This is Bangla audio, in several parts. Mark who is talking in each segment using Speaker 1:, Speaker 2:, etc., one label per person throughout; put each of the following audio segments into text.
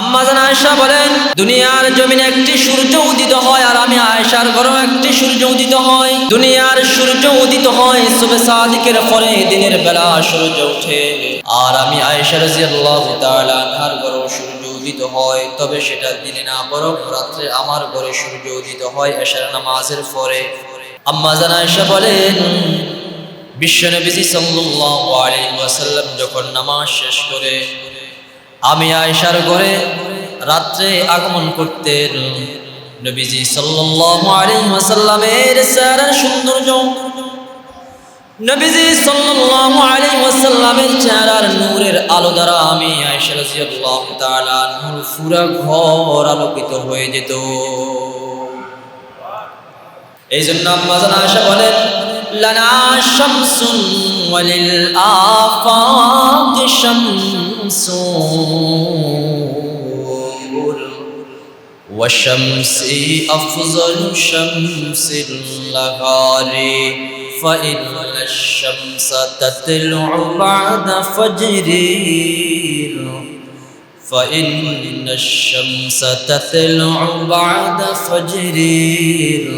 Speaker 1: আম্মা জান বলেন, দুনিয়ার একটি সূর্য উদিত হয় আর আমি সূর্য উদিত হয়। দুনিয়ার সূর্য উদিত হয় দিনের বেলা সূর্য আর আমি সূর্য হয়, তবে সেটা দিনে না, বরং রাত্রে আমার ঘরে সূর্য উদিত হয় নামাজের পরে। আম্মা জান আয়েশা বলেন বিশ্বনবীজি সাল্লাল্লাহু যখন নামাজ শেষ করে আমি আয়েশার ঘরে রাত্রে আগমন করতেন নবীজি সাল্লাল্লাহু আলাইহি ওয়াসাল্লামের চেহারার সৌন্দর্য। নবীজি সাল্লাল্লাহু আলাইহি ওয়াসাল্লামের চেহারার নূরের আলো দ্বারা আমি নূর ঘর আলোকিত হয়ে যেত। এই জন্য বলেন, লানা السور والشمس أفضل شمس الغالي فإن الشمس تطلع بعد فجري فإن الشمس تطلع بعد فجري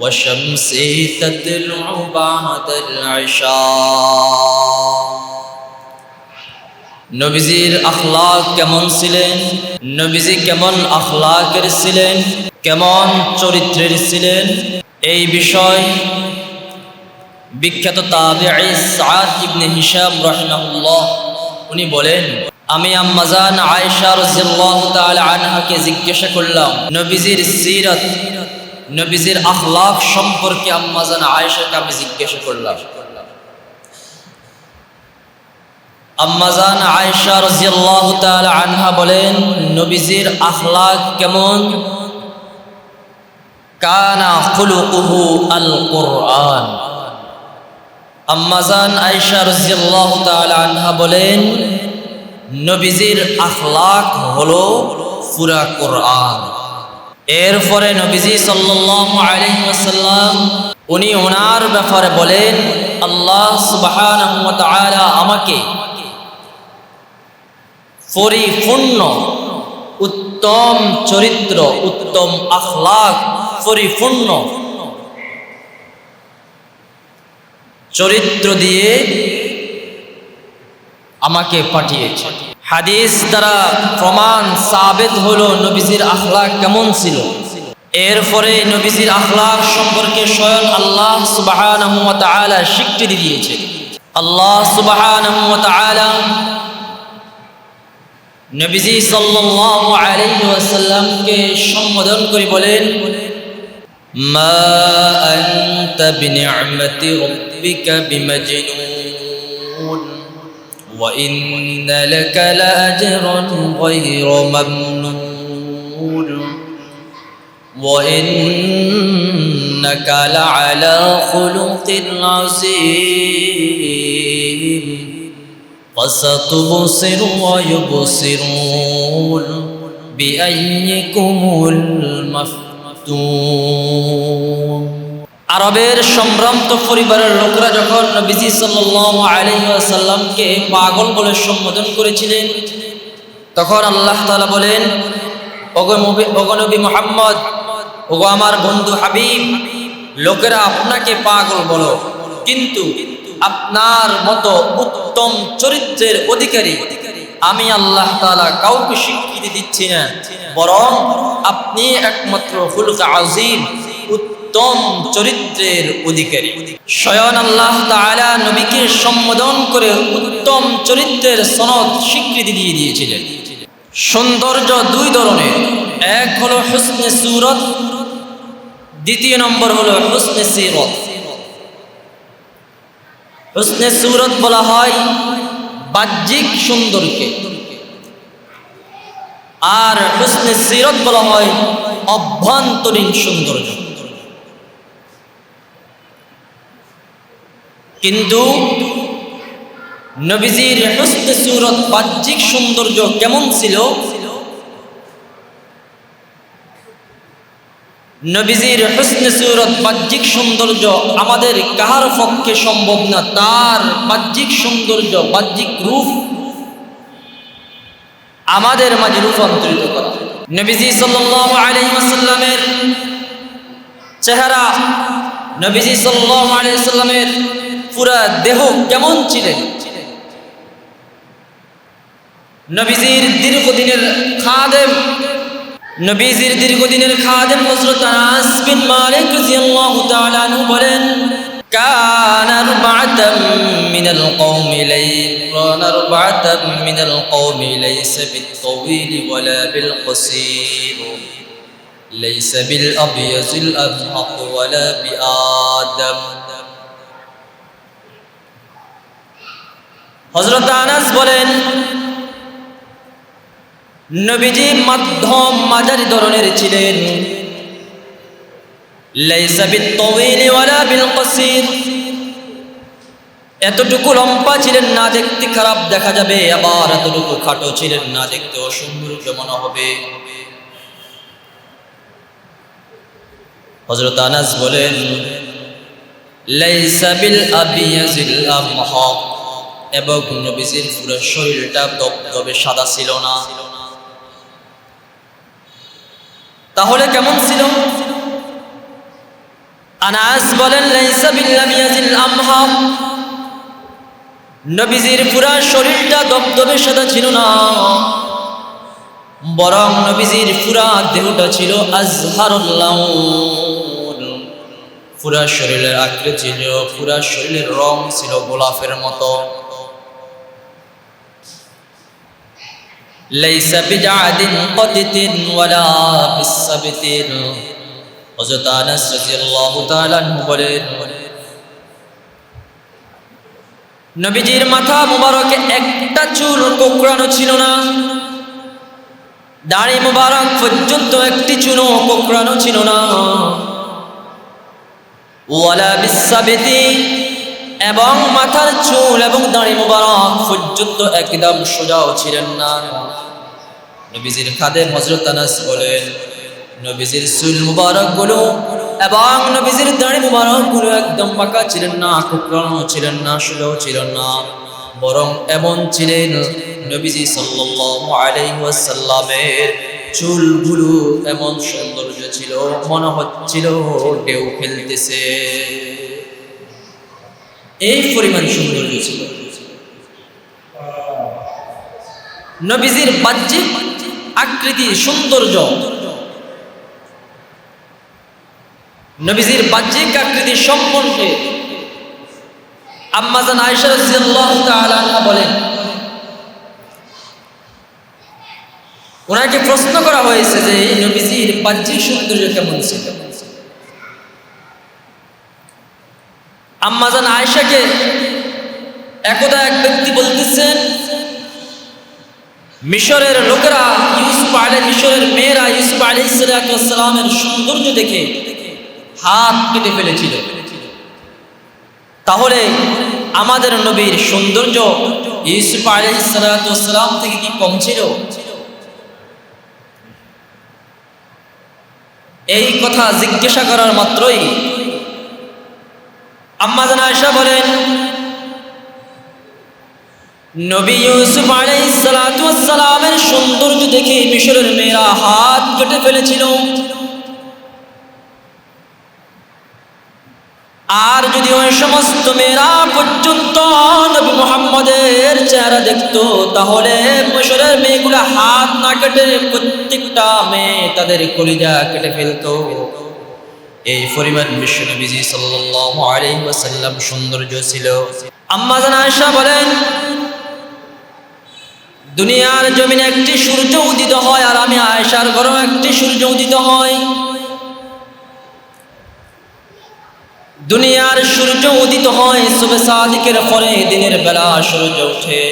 Speaker 1: وشمسي تطلع بعد العشاء. নবীজির আখলাক কেমন ছিলেন? নবীজি কেমন আখলাকের ছিলেন? কেমন চরিত্রের ছিলেন? এই বিষয় বিখ্যাত তাবিঈ সাদ ইবনে উনি বলেন, আমি আম্মাজান তাআলা আনহাকে জিজ্ঞাসা করলাম, নবীজির সিরাত, নবীজির আখলাক সম্পর্কে আম্মাজান আয়েশাকে আমি জিজ্ঞাসা করলাম। আম্মাজান আয়েশা রাদিয়াল্লাহু তাআলা আনহা বলেন, নবীজির আখলাক কেমন? কানা খুলুকুহু আল কোরআন আম্মাজান আয়েশা রাদিয়াল্লাহু তাআলা আনহা বলেন, নবীজির আখলাক হলো পুরা কোরআন। এরপরে নবীজি সাল্লাল্লাহু আলাইহি ওয়াসাল্লাম, উনি ওনার ব্যাপারে বলেন, আল্লাহ সুবহানাহু ওয়া তাআলা আমাকে পরিপূর্ণ, উত্তম চরিত্র, উত্তম আখলাক পরিপূর্ণ। চরিত্র দিয়ে আমাকে পাঠিয়েছে। হাদিস দ্বারা প্রমাণ সাবেত হলো নবীজির আখলাক কেমন ছিল। এরপরে নবীজির আখলাক সম্পর্কে স্বয়ং আল্লাহ তাআলা স্বীকৃতি দিয়েছে। আল্লাহ তাআলা নবীজি সাল্লাল্লাহু আলাইহি ওয়াসাল্লামকে সম্বোধন করে বলেন, মা আনতা বিনি'মাতি রাব্বিকা বিমাজনুন, ওয়া ইন্না লাকা লাআজরান গায়রা মামনুন, ওয়া ইন্নাকা লা'আলা খুলুকিন فستبصر ويبصرون بأيكم المفتون আরবের সম্ভ্রান্ত পরিবারের লোকরা যখন নবীজি সাল্লাল্লাহু আলাইহি ওয়াসাল্লামকে পাগল বলে সম্বোধন করেছিলেন তখন আল্লাহ তাআলা বলেন ওগো নবী ওগো নবী মুহাম্মদ ওগো আমার বন্ধু হাবিব লোকেরা আপনাকে পাগল বলো কিন্তু আপনার মতো উত্তম চরিত্রের অধিকারী আমি আল্লাহ তাআলা কাউকে স্বীকৃতি দিচ্ছি না। বরং আপনি একমাত্র হুলকা আজিম উত্তম চরিত্রের অধিকারী। স্বয়ং আল্লাহ তাআলা নবীকে সম্বোধন করে উত্তম চরিত্রের সনদ স্বীকৃতি দিয়ে দিয়েছিলেন। সৌন্দর্য দুই ধরনের। এক হলো হুসনে সুরত, দ্বিতীয় নম্বর হলো হুসনে সিরত। হুসনে সুরত বলা হয় বাহ্যিক সৌন্দর্যকে। আর হুসনে সিরত বলা হয় অভ্যন্তরীণ সৌন্দর্য। কিন্তু নবীজির হুসনে সুরত বাহ্যিক সৌন্দর্য কেমন ছিল? নবীজির হুসনে সুরত বাহ্যিক সৌন্দর্য আমাদের কাহার পক্ষে সম্ভব না, তার বাহ্যিক সৌন্দর্য, বাহ্যিক রূপ আমাদের মাঝে রূপান্তরিত করা। নবীজি ওয়াসাল্লামের চেহারা, নবীজি সাল্লাল্লাহু আলাইহি ওয়াসাল্লামের পুরা দেহ কেমন ছিলেন? নবীজির দীর্ঘদিনের খাদেম নবীজির দীর্ঘদিনের খাদেম হযরত আনাস বিন মালিক রাদিয়াল্লাহু তাআলা আনহু বলেন كان أربعة من القوم ليس كان أربعة من القوم ليس بالطويل ولا بالقصير ليس بالأبيض الأبهق ولا بآدم হজরত আনাস বলেন নবীজি মধ্যম মাঝারি ধরনের ছিলেন। এতটুকু লম্পা ছিলেন না দেখতে খারাপ দেখা যাবে, আবার এতটুকু খাটো ছিলেন না দেখতে অসুন্দর মনে হবে। হযরত আনাস বলেন, লাইসা বিল আবিয়াজিল আমহাক এবং নবীজির পুরো শরীরটা দবদবে সাদা ছিল না। তাহলে কেমন ছিল? আনাস বলেন নবীজির পুরা শরীরটা দবদবে সাদা ছিল না। বরং নবীজির পুরা দেহটা ছিল আজহারুল্লাহ পুরা শরীরের আকৃতি ছিল, পুরা শরীরের রং ছিল গোলাপের মতো। লাইসা বিজাদিন কদিতিন ওয়ালা বিসাবিতিন। বলেন, নবীজির মাথা মুবারকে একটা চুল কোকড়ানো ছিল না। দাড়ি মুবারক পর্যন্ত একটি চুলও কোকড়ানো ছিল না। ওয়ালা বিসাবিতি এবং মাথার চুল এবং দাঁড়ি মুবারক পর্যন্ত একদম সোজাও ছিলেন না। নবীজির খাদেম হযরত আনাস বলেন, নবীজির চুল মুবারকগুলো এবং নবীজির দাঁড়ি মুবারকগুলো একদম পাকা ছিলেন না কুকরানো ছিলেন না সোজাও ছিলেন না। বরং এমন ছিলেন নবীজি সাল্লাল্লাহু আলাইহি ওয়াসাল্লামের চুলগুলো এমন সৌন্দর্য ছিল মনে হচ্ছিল ঢেউ খেলতেছে। এই পরিমাণ সুন্দর ছিল নবীজির বাহ্যিক আকৃতি সৌন্দর্য। নবীজির বাহ্যিক আকৃতি সম্বন্ধে আম্মাজান রাদিয়াল্লাহু বলেন, ওনাকে প্রশ্ন করা হয়েছে যে নবীজির বাহ্যিক সৌন্দর্য কেমন ছিল? আম্মাজান আয়েশাকে একদা এক ব্যক্তি বলতেছেন, মিশরের লোকেরা ইউসুফ আলী মিশরের মেয়েরা ইউসুফ আলী সালামের সৌন্দর্য দেখে হাত কেটে ফেলেছিল। তাহলে আমাদের নবীর সৌন্দর্য ইউসুফ আলী সালাম থেকে কি কম ছিল এই কথা জিজ্ঞাসা করার মাত্রই আম্মা জানা আয়সা বলেন, নবী ইউসুফ আলাইহিস সালাতু ওয়াস সালামের সৌন্দর্য দেখে মিশরের মেয়েরা হাত কেটে ফেলেছিল। আর যদি ওই সমস্ত মেয়েরা পর্যন্ত নবী মোহাম্মদের চেহারা দেখতো, তাহলে মিশরের মেয়েগুলো হাত না কেটে প্রত্যেকটা মেয়ে তাদের কলিজা কেটে ফেলতো। এই পরিমাণ বিশ্ব নবীজি সাল্লাল্লাহু আলাইহি ওয়াসাল্লাম সৌন্দর্য ছিল। আম্মা জান বলেন, দুনিয়ার জমিনে একটি সূর্য উদিত হয় আর আমি আয়েশার ঘরেও একটি সূর্য উদিত হয়। দুনিয়ার সূর্য উদিত হয় সুবে সাদিকের পরে দিনের বেলা সূর্য ওঠে।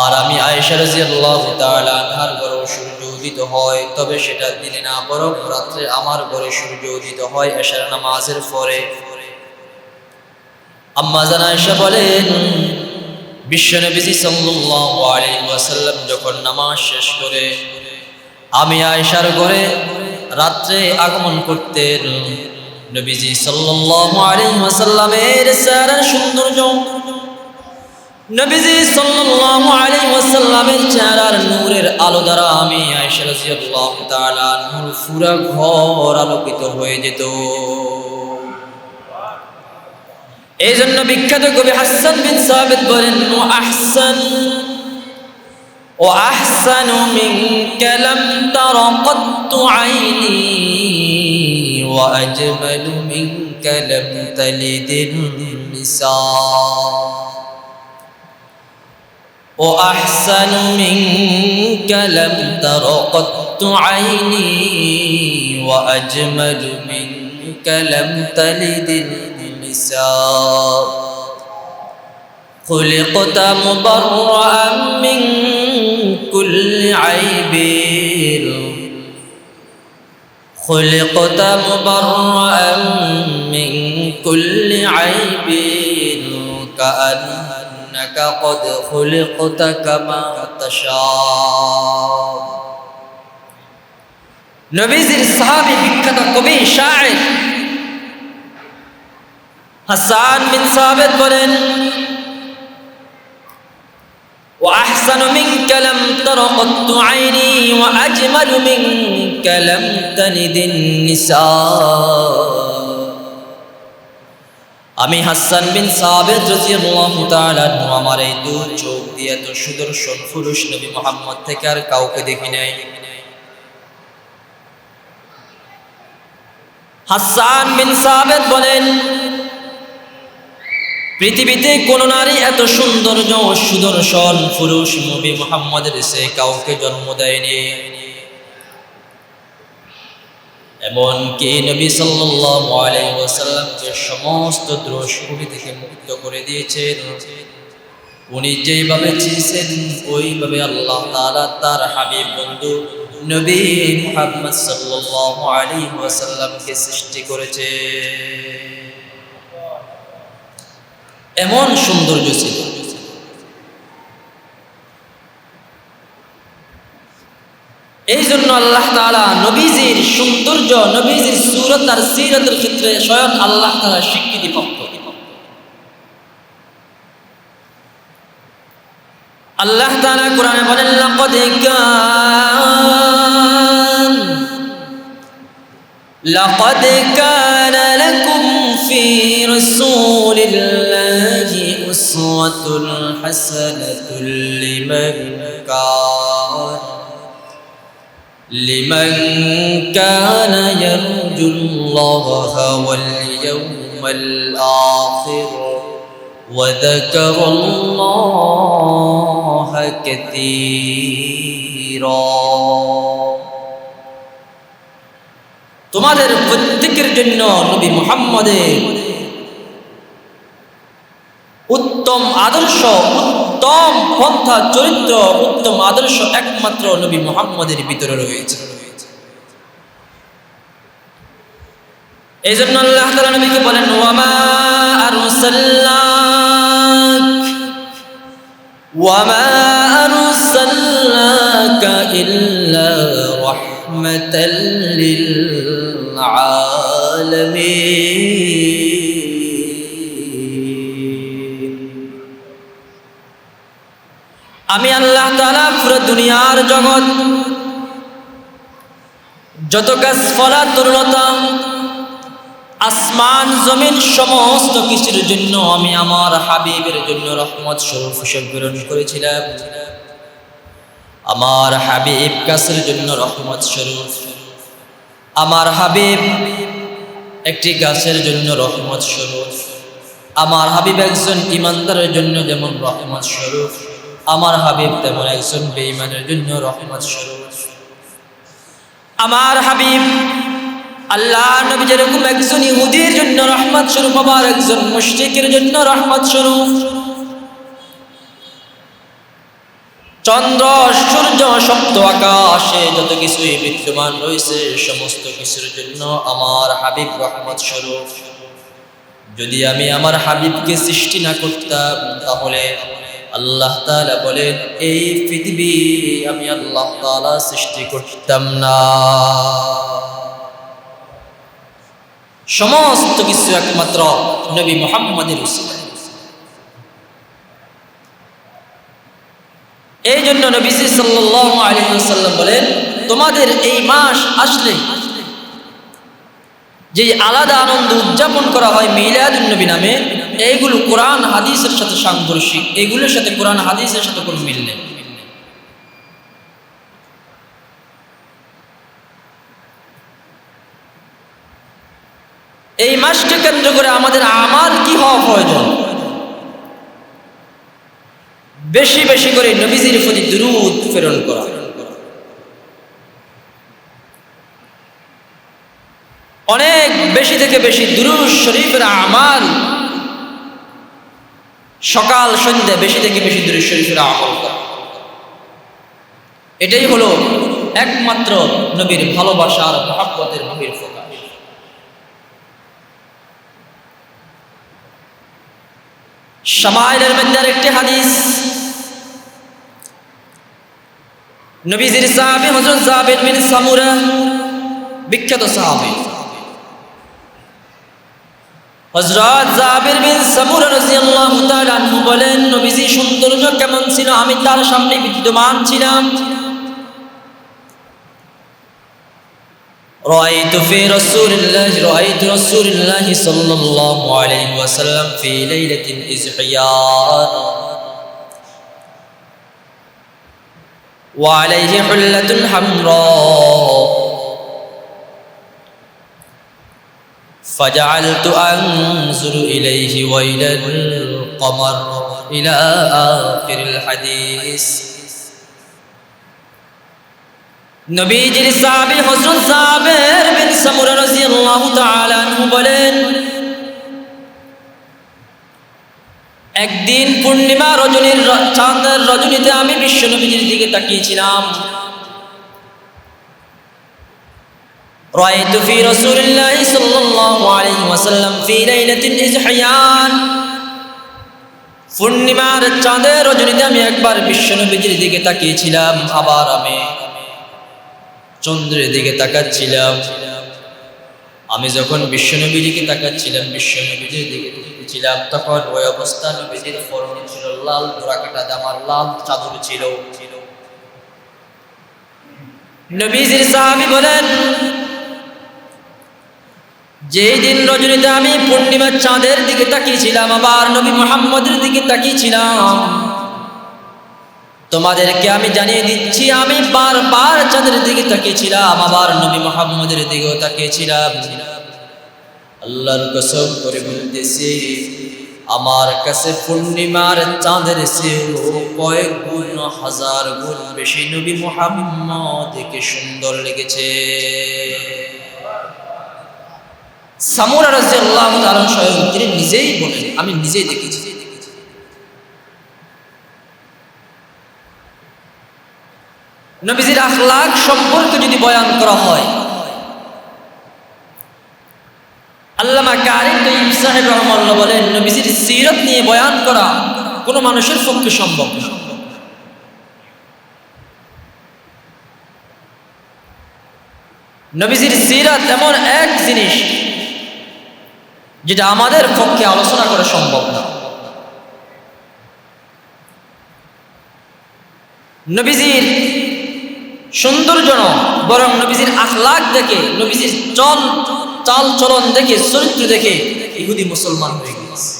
Speaker 1: আর আমি আয়েশা রাদিয়াল্লাহু তাআলা ঘরে সূর্য উদিত হয়, তবে সেটা দিনে না, বরং রাত্রে আমার ঘরে সূর্য উদিত হয়, এশার নামাজের পরে। আম্মা জান বলেন যখন নামাজ শেষ করে, আমি আয়েশার ঘরে রাত্রে আগমন করতেন। নবীজি চেহারার সৌন্দর্য নবীজি সাল্লাল্লাহু আলাইহি ওয়াসাল্লামের চেহারার নূরের আলো দ্বারা আমি আয়েশা রাদিয়াল্লাহু তাআলা নূর পুরা ঘর আলোকিত হয়ে যেত এই জন্য বিখ্যাত কবি হাসান বিন সাবিত বলেন ও আহসান ও আহসানু মিনকা লাম তারা কত্তু আইনি ওয়া আজমালু মিনকা লাম তালিদিন নিসা وأحسن منك لم تر قط عيني وأجمل منك لم تلد النساء. خلقت مبرأ من كل عيب. خلقت مبرأ من كل عيب. كأنك قد خلقت كما تشاء নবীজির সাহাবী বিখ্যাত কবি শায়ের হাসান বিন সাবিত বলেন وأحسن منك لم تر قط عيني وأجمل منك لم تلد النساء আমি হাসান বিন সাবেদ রাদিয়াল্লাহু তাআলা আমার এই দু চোখ দিয়ে এত সুদর্শন পুরুষ নবী মোহাম্মদ থেকে আর কাউকে দেখি নাই। হাসান বিন সাবেদ বলেন, পৃথিবীতে কোন নারী এত সৌন্দর্য সুদর্শন পুরুষ নবী মোহাম্মদের সে কাউকে জন্ম দেয়নি। এমনকি নবী আলাইহি ওয়াসাল্লামকে সমস্ত কুড়ি থেকে মুক্ত করে দিয়েছেন, উনি যেভাবে চেয়েছেন, ওইভাবে আল্লাহ তাআলা তার হাবিব বন্ধু নবী মুহাম্মদ সাল্লাল্লাহু আলাইহি ওয়াসাল্লামকে সৃষ্টি করেছে এমন সৌন্দর্য ছিল এই জন্য আল্লাহ তাআলা নবীজির সৌন্দর্য, নবীজির সুরত আর সিরতের ক্ষেত্রে স্বয়ং আল্লাহ তাআলা স্বীকৃতি প্রাপ্ত আল্লাহ তাআলা কোরআনে বলেন, লাকাদ কান, লাকাদ কানা লাকুম ফি রাসূলিল্লাহি উসওয়াতুন হাসানাতুল লিমান কানা। لمن كان يرجو الله واليوم الآخر وذكر الله كثيرا তোমাদের প্রত্যেকের জন্য নবী মুহাম্মদের উত্তম আদর্শ উত্তম পন্থা, চরিত্র, উত্তম আদর্শ একমাত্র নবী মোহাম্মদের ভিতরে রয়েছে। এই জন্য আল্লাহ তাআলা নবীকে বলেন, ওয়ামা আরসালনাক ওয়ামা আরসালনাকা ইল্লা রাহমাতাল লিল আমি আল্লাহ তাআলা পুরো দুনিয়ার জগৎ, যত কাজ গাছপালা তরুণতা, আসমান, জমিন, সমস্ত কিছুর জন্য আমি আমার হাবিবের জন্য রহমত স্বরূপ হিসেবে প্রেরণ করেছিলাম। আমার হাবিব গাছের জন্য রহমত স্বরূপ, আমার হাবিব একটি গাছের জন্য রহমত স্বরূপ, আমার হাবিব একজন ইমানদারের জন্য যেমন রহমত স্বরূপ। আমার হাবিব তেমন একজন বেঈমানের জন্য রহমত স্বরূপ। আমার হাবিব আল্লাহ নবী যেরকম একজন ইহুদির জন্য রহমত স্বরূপ, আবার একজন মুশরিকের জন্য রহমত স্বরূপ। চন্দ্র, সূর্য, সপ্ত, আকাশে যত কিছুই বিদ্যমান রয়েছে, সমস্ত কিছুর জন্য আমার হাবিব রহমত স্বরূপ। যদি আমি আমার হাবিবকে সৃষ্টি না করতাম, তাহলে আল্লাহ তাআলা বলেন, এই পৃথিবী আমি আল্লাহ তাআলা সৃষ্টি করতাম না। সমস্ত কিছু একমাত্র নবী মোহাম্মদের এই জন্য সাল্লাল্লাহু আলাইহি বলেন, তোমাদের এই মাস আসলে যে আলাদা আনন্দ উদযাপন করা হয় মিলাদুন নবী নামে এইগুলো কোরআন, হাদিসের সাথে সাংঘর্ষিক। এগুলোর সাথে কোরআন, হাদিসের সাথে কোনো মিল নেই। এই মাসকে কেন্দ্র করে আমাদের আমাল কি হওয়া প্রয়োজন? বেশি বেশি করে নবীজির প্রতি দুরুদ প্রেরণ করা। অনেক বেশি থেকে বেশি দুরুদ শরীফের আমাল সকাল, সন্ধ্যা বেশি থেকে বেশি দুরুদ শরীফের আমল করা। এটাই হলো একমাত্র নবীর ভালোবাসার মহাব্বতের বহির প্রকাশ শামাইলের মধ্যে একটি হাদিস। নবীজির সাহাবী হযরত জাবির বিন সামুরা, বিখ্যাত সাহাবী। হযরত জাবির বিন সামুরা রাদিয়াল্লাহু তাআলা আনহু বলেন নবীজি সৌন্দর্য কেমন ছিল আমি তার সামনে বিদ্যমান ছিলাম رأيت في رسول الله رأيت رسول الله صلى الله عليه وسلم في ليلة إزحيار وعليه حلة حمراء فجعلت أنظر إليه وإلى القمر إلى آخر الحديث নবীজির সাহাবী হযরত জাবের বিন সামুরা রাদিয়াল্লাহু তাআলা আনহু বলেন একদিন পূর্ণিমা রজনীর র- চাঁদের রজনীতে আমি বিশ্ব নবীজির দিকে তাকিয়েছিলাম رأيت في رسول الله صلى الله عليه وسلم في ليلة إزحيان পূর্ণিমার চাঁদের রজনীতে আমি একবার বিশ্ব নবীজির দিকে তাকিয়েছিলাম আবার আমি চন্দ্রের দিকে তাকাচ্ছিলাম আমি যখন বিশ্বনবীজিকে তাকাচ্ছিলাম বিশ্বনবীজির দিকে তাকিয়েছিলাম তখন ওই অবস্থা নবীজির পরনে ছিল লাল ডোরাকাটা জামার লাল চাদর ছিল নবীজির সাহাবি বলেন যেই দিন রজনীতে আমি পূর্ণিমার চাঁদের দিকে তাকিয়েছিলাম, আবার নবী মোহাম্মদের দিকে তাকিয়েছিলাম। তোমাদেরকে আমি জানিয়ে দিচ্ছি, আমি বারবার চাঁদের দিকে তাকিয়েছিলাম, আবার নবী মোহাম্মদের দিকেও তাকিয়েছিলাম। আল্লাহর কসম করে বলতেছি, আমার কাছে পূর্ণিমার চাঁদের কয়েক গুণ, হাজার গুণ বেশি নবী মোহাম্মদকে সুন্দর লেগেছে। সামুরা রাজিয়াল্লাহু তাআলা স্বয়ং তিনি নিজেই বলেন, আমি নিজেই দেখেছি। নবীজির সম্পর্কে যদি বয়ান করা হয়, আল্লামা কারিম বলেন, নবীজির সিরত নিয়ে বয়ান করা কোনো মানুষের পক্ষে সম্ভব নবীজির সিরাত এমন এক জিনিস যেটা আমাদের পক্ষে আলোচনা করা সম্ভব না। নবীজির সৌন্দর্যনক বরং নবীজির আখলাক দেখে, নবীজির চল, চাল চলন দেখে, চরিত্র দেখে ইহুদি মুসলমান হয়ে গেছে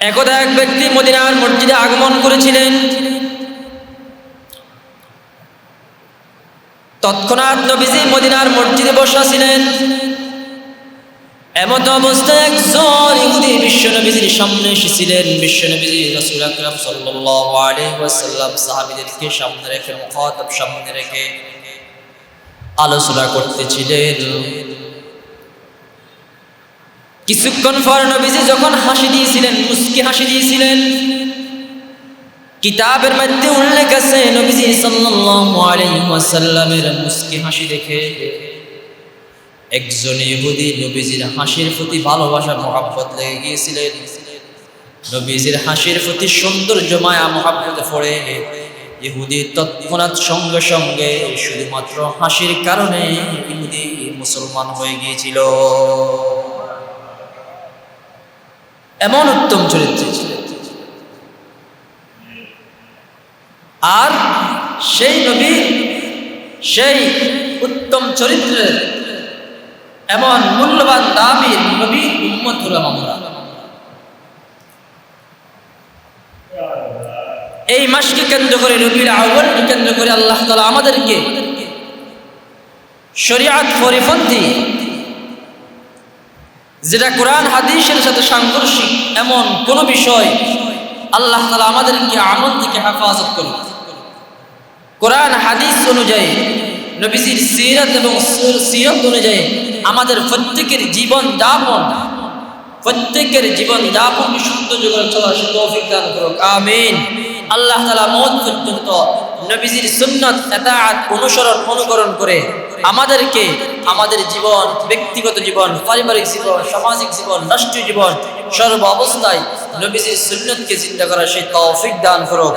Speaker 1: একদা এক ব্যক্তি মদিনার মসজিদে আগমন করেছিলেন। তৎক্ষণাৎ নবীজি মদিনার মসজিদে বসা ছিলেন এমত অবস্থায় একজন ইহুদি বিশ্ব নবীজির সামনে এসেছিলেন। বিশ্ব নবীজি রাসূল আকরাম ওয়াসাল্লাম সাহাবীদেরকে সামনে রেখে, মুখাতাব সামনে রেখে আলোচনা করতেছিলেন। কিছুক্ষণ পর নবীজি যখন হাসি দিয়েছিলেন মুস্কি হাসি দিয়েছিলেন কিতাবের মধ্যে উল্লেখ আছে, নবীজি সাল্লাল্লাহু আলাইহি ওয়াসাল্লামের মুস্কি হাসি দেখে। একজন ইহুদি নবীজির হাসির প্রতি ভালোবাসা, মহাব্বত লেগে গিয়েছিলেন। নবীজির হাসির প্রতি সৌন্দর্য, মায়া, মহাব্বত পড়ে। ইহুদি তৎক্ষণাৎ সঙ্গে সঙ্গে শুধুমাত্র হাসির কারণে ইহুদি মুসলমান হয়ে গিয়েছিল। এমন উত্তম চরিত্র ছিলেন আর সেই নবী সেই উত্তম চরিত্রের এমন মূল্যবান দাবির নবী উম্মত আমরা এই মাসকে কেন্দ্র করে রবির আহ্বানকে কেন্দ্র করে আল্লাহ তালা আমাদেরকে শরিয়াত পরিপন্থী যেটা কোরআন হাদিসের সাথে সাংঘর্ষিক এমন কোন বিষয় আল্লাহ তালা আমাদেরকে আমল থেকে হেফাজত করুন কোরআন, হাদিস অনুযায়ী, নবীজির সিরাত এবং সিরত অনুযায়ী আমাদের প্রত্যেকের জীবন যাপন প্রত্যেকের জীবন যাপন বিশুদ্ধ জীবনে চলার তৌফিক দান করুক। আমিন। আল্লাহ তালা মত পর্যন্ত নবীজির সুন্নত, এতাআত, অনুসরণ, অনুকরণ করে আমাদেরকে আমাদের জীবন, ব্যক্তিগত জীবন, পারিবারিক জীবন, সামাজিক জীবন, রাষ্ট্রীয় জীবন সর্ব অবস্থায় নবীজির সুন্নতকে চিন্তা করা সেই তৌফিক দান করুক।